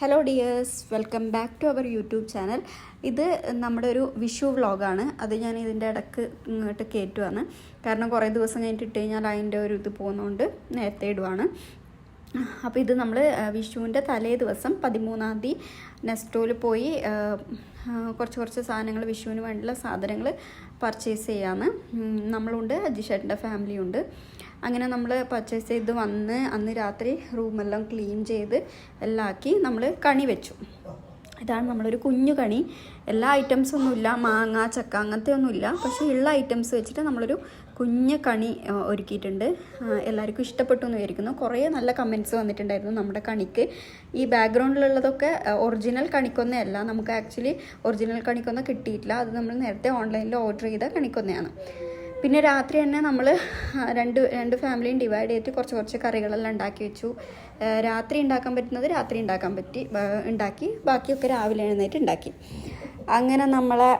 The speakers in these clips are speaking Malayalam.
Hello dears welcome back to our YouTube channel ഇത് നമ്മുടെ ഒരു വിഷു വ്ളോഗാണ്. അത് ഞാൻ ഇതിന്റെ ഇടയ്ക്ക് ഇങ്ങോട്ട് കയറ്റുവാണ് കാരണം കുറേ ദിവസം കഴിഞ്ഞിട്ട് ഇട്ട് കഴിഞ്ഞാൽ അതിന്റെ ഒരു ഇത് പോകുന്നതുകൊണ്ട് നേരത്തെ ഇടുവാണ്. അപ്പോൾ ഇത് നമ്മൾ വിഷുവിന്റെ തലേ ദിവസം പതിമൂന്നാം തീയതി നെസ്റ്റോയിൽ പോയി കുറച്ച് കുറച്ച് സാധനങ്ങൾ വിഷുവിന് വേണ്ടിയുള്ള സാധനങ്ങൾ പർച്ചേസ് ചെയ്യാമെന്ന് നമ്മളുണ്ട് അജിഷേട്ടന്റെ ഫാമിലിയുണ്ട് അങ്ങനെ നമ്മൾ പർച്ചേസ് ചെയ്ത് വന്ന് അന്ന് രാത്രി റൂമെല്ലാം ക്ലീൻ ചെയ്ത് എല്ലാം ആക്കി നമ്മൾ കണി വെച്ചു. ഇതാണ് നമ്മളൊരു കുഞ്ഞു കണി. എല്ലാ ഐറ്റംസും ഒന്നുമില്ല മാങ്ങ ചക്ക അങ്ങനത്തെ ഒന്നുമില്ല പക്ഷേ ഉള്ള ഐറ്റംസ് വെച്ചിട്ട് നമ്മളൊരു കുഞ്ഞു കണി ഒരുക്കിയിട്ടുണ്ട്. എല്ലാവർക്കും ഇഷ്ടപ്പെട്ടു എന്ന് വിചാരിക്കുന്നു. കുറേ നല്ല കമന്റ്സ് വന്നിട്ടുണ്ടായിരുന്നു നമ്മുടെ കണിക്ക്. ഈ ബാക്ക്ഗ്രൗണ്ടിലുള്ളതൊക്കെ ഒറിജിനൽ കണിക്കൊന്നയല്ല നമുക്ക് ആക്ച്വലി ഒറിജിനൽ കണിക്കൊന്ന കിട്ടിയിട്ടില്ല. അത് നമ്മൾ നേരത്തെ ഓൺലൈനിൽ ഓർഡർ ചെയ്ത കണിക്കൊന്നയാണ്. പിന്നെ രാത്രി തന്നെ നമ്മൾ രണ്ട് രണ്ട് ഫാമിലിയും ഡിവൈഡ് ചെയ്തിട്ട് കുറച്ച് കുറച്ച് കറികളെല്ലാം ഉണ്ടാക്കി വെച്ചു. രാത്രി ഉണ്ടാക്കാൻ പറ്റുന്നത് രാത്രി ഉണ്ടാക്കാൻ പറ്റി ഉണ്ടാക്കി ബാക്കിയൊക്കെ രാവിലെ എഴുന്നേറ്റ് ഉണ്ടാക്കി. അങ്ങനെ നമ്മളെ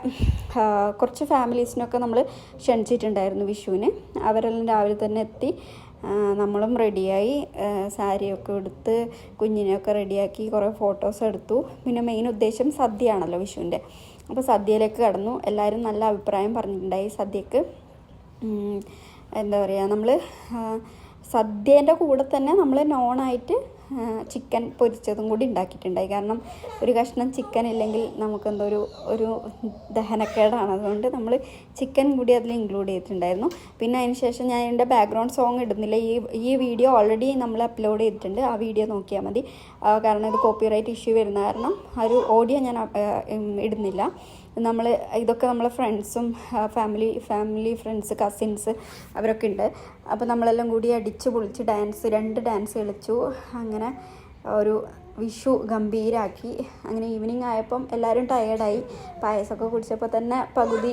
കുറച്ച് ഫാമിലീസിനൊക്കെ നമ്മൾ ക്ഷണിച്ചിട്ടുണ്ടായിരുന്നു വിഷുവിന്. അവരെല്ലാം രാവിലെ തന്നെ എത്തി നമ്മളും റെഡിയായി സാരിയൊക്കെ എടുത്ത് കുഞ്ഞിനെയൊക്കെ റെഡിയാക്കി കുറേ ഫോട്ടോസ് എടുത്തു. പിന്നെ മെയിൻ ഉദ്ദേശം സദ്യയാണല്ലോ വിഷുവിന്റെ. അപ്പോൾ സദ്യയിലേക്ക് കടന്നു. എല്ലാവരും നല്ല അഭിപ്രായം പറഞ്ഞിട്ടുണ്ടായി സദ്യക്ക്. എന്താ പറയുക നമ്മൾ സദ്യേന്റെ കൂടെ തന്നെ നമ്മൾ നോണായിട്ട് ചിക്കൻ പൊരിച്ചതും കൂടി ഉണ്ടാക്കിയിട്ടുണ്ടായി. കാരണം ഒരു കഷ്ണം ചിക്കൻ ഇല്ലെങ്കിൽ നമുക്കെന്തോ ഒരു ഒരു ദഹനക്കേടാണ്. അതുകൊണ്ട് നമ്മൾ ചിക്കൻ കൂടി അതിൽ ഇൻക്ലൂഡ് ചെയ്തിട്ടുണ്ടായിരുന്നു. പിന്നെ അതിന് ശേഷം ഞാൻ എന്റെ ബാക്ക്ഗ്രൗണ്ട് സോങ് ഇടുന്നില്ല. ഈ ഈ വീഡിയോ ഓൾറെഡി നമ്മൾ അപ്ലോഡ് ചെയ്തിട്ടുണ്ട്. ആ വീഡിയോ നോക്കിയാൽ മതി. കാരണം ഇത് കോപ്പിറൈറ്റ് ഇഷ്യൂ വരുന്ന കാരണം ആ ഒരു ഓഡിയോ ഞാൻ ഇടുന്നില്ല. നമ്മൾ ഇതൊക്കെ നമ്മളെ ഫ്രണ്ട്സും ഫാമിലി ഫാമിലി ഫ്രണ്ട്സ് കസിൻസ് അവരൊക്കെ ഉണ്ട്. അപ്പോൾ നമ്മളെല്ലാം കൂടി അടിച്ച് പൊളിച്ച് ഡാൻസ് രണ്ട് ഡാൻസ് കളിച്ചു. അങ്ങനെ ഒരു വിഷു ഗംഭീരാക്കി. അങ്ങനെ ഈവനിങ് ആയപ്പം എല്ലാവരും ടയേർഡായി പായസമൊക്കെ കുടിച്ചപ്പോൾ തന്നെ പകുതി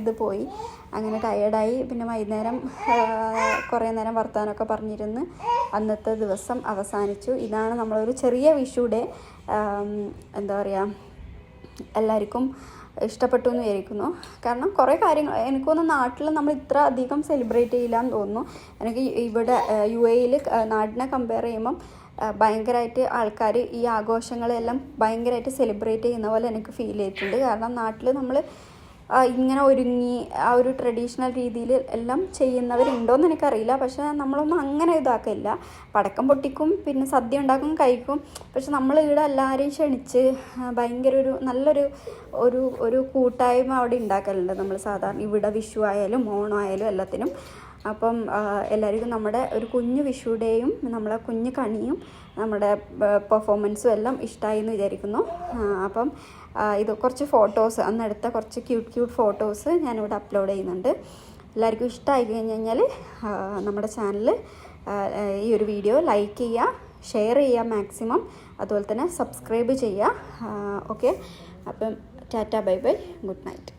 ഇത് പോയി. അങ്ങനെ ടയേർഡായി പിന്നെ വൈകുന്നേരം കുറേ നേരം വർത്താനമൊക്കെ പറഞ്ഞിരുന്ന് അന്നത്തെ ദിവസം അവസാനിച്ചു. ഇതാണ് നമ്മളൊരു ചെറിയ വിഷു ഡേ. എന്താ പറയുക എല്ലാവർക്കും ഇഷ്ടപ്പെട്ടു എന്ന് വിചാരിക്കുന്നു. കാരണം കുറേ കാര്യങ്ങൾ എനിക്ക് തോന്നുന്നു നാട്ടിൽ നമ്മൾ ഇത്ര അധികം സെലിബ്രേറ്റ് ചെയ്യില്ല എന്ന് തോന്നുന്നു. എനിക്ക് ഇവിടെ യു എയിൽ നാടിനെ കമ്പയർ ചെയ്യുമ്പം ഭയങ്കരമായിട്ട് ആൾക്കാർ ഈ ആഘോഷങ്ങളെല്ലാം ഭയങ്കരമായിട്ട് സെലിബ്രേറ്റ് ചെയ്യുന്ന പോലെ എനിക്ക് ഫീൽ ചെയ്തിട്ടുണ്ട്. കാരണം നാട്ടിൽ നമ്മൾ ഇങ്ങനെ ഒരുങ്ങി ആ ഒരു ട്രഡീഷണൽ രീതിയിൽ എല്ലാം ചെയ്യുന്നവരുണ്ടോയെന്ന് എനിക്കറിയില്ല. പക്ഷേ നമ്മളൊന്നും അങ്ങനെ ഇതാക്കില്ല പടക്കം പൊട്ടിക്കും പിന്നെ സദ്യ ഉണ്ടാക്കും കഴിക്കും. പക്ഷെ നമ്മൾ ഇവിടെ എല്ലാവരെയും ക്ഷണിച്ച് ഭയങ്കര ഒരു നല്ലൊരു ഒരു ഒരു കൂട്ടായ്മ അവിടെ ഉണ്ടാക്കലുണ്ട്. നമ്മൾ സാധാരണ ഇവിടെ വിഷു ആയാലും ഓണം എല്ലാത്തിനും. അപ്പം എല്ലാവർക്കും നമ്മുടെ ഒരു കുഞ്ഞു വിഷുടെയും നമ്മളെ കുഞ്ഞു കണിയും നമ്മുടെ പെർഫോമൻസും എല്ലാം ഇഷ്ടമായി എന്ന് വിചാരിക്കുന്നു. അപ്പം ഇത് കുറച്ച് ഫോട്ടോസ് അന്നെടുത്ത കുറച്ച് ക്യൂട്ട് ക്യൂട്ട് ഫോട്ടോസ് ഞാനിവിടെ അപ്ലോഡ് ചെയ്യുന്നുണ്ട്. എല്ലാവർക്കും ഇഷ്ടമായി കഴിഞ്ഞ് കഴിഞ്ഞാൽ നമ്മുടെ ചാനൽ ഈ ഒരു വീഡിയോ ലൈക്ക് ചെയ്യുക ഷെയർ ചെയ്യുക മാക്സിമം അതുപോലെ തന്നെ സബ്സ്ക്രൈബ് ചെയ്യുക. ഓക്കെ അപ്പം tata bye bye good night